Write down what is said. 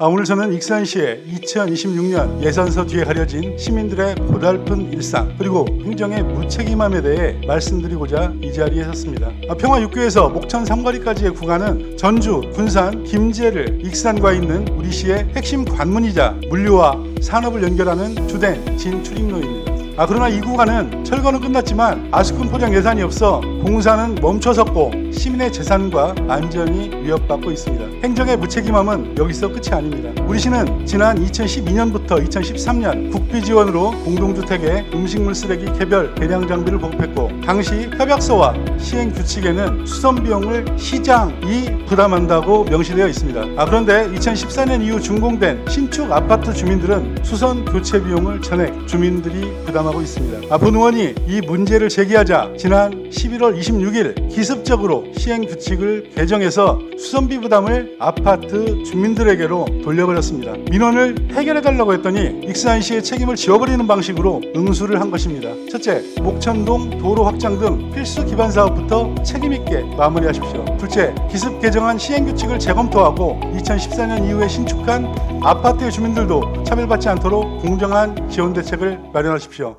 아, 오늘 저는 익산시의 2026년 예산서 뒤에 가려진 시민들의 고달픈 일상 그리고 행정의 무책임함에 대해 말씀드리고자 이 자리에 섰습니다. 아, 평화 6교에서 목천 삼거리까지의 구간은 전주, 군산, 김제를 익산과 있는 우리 시의 핵심 관문이자 물류와 산업을 연결하는 주된 진출입로입니다. 아 그러나 이 구간은 철거는 끝났지만 아스콘 포장 예산이 없어 공사는 멈춰섰고 시민의 재산과 안전이 위협받고 있습니다. 행정의 무책임함은 여기서 끝이 아닙니다. 우리 시는 지난 2012년부터 2013년 국비 지원으로 공동주택에 음식물 쓰레기 개별 대량 장비를 보급했고 당시 협약서와 시행 규칙에는 수선 비용을 시장이 부담한다고 명시되어 있습니다. 아 그런데 2014년 이후 준공된 신축 아파트 주민들은 수선 교체 비용을 전액 주민들이 부담하고 있습니다. 아, 본 의원이 이 문제를 제기하자 지난 11월 26일 기습적으로 시행 규칙을 개정해서 수선비 부담을 아파트 주민들에게로 돌려버렸습니다. 민원을 해결해 달라고 했더니 익산시의 책임을 지워버리는 방식으로 응수를 한 것입니다. 첫째, 목천동 도로 확장 등 필수 기반 사업부터 책임 있게 마무리하십시오. 둘째, 기습 개정한 시행 규칙을 재검토하고 2014년 이후에 신축한 아파트의 주민들도 차별받지 않도록 공정한 지원 대책을 마련하십시오.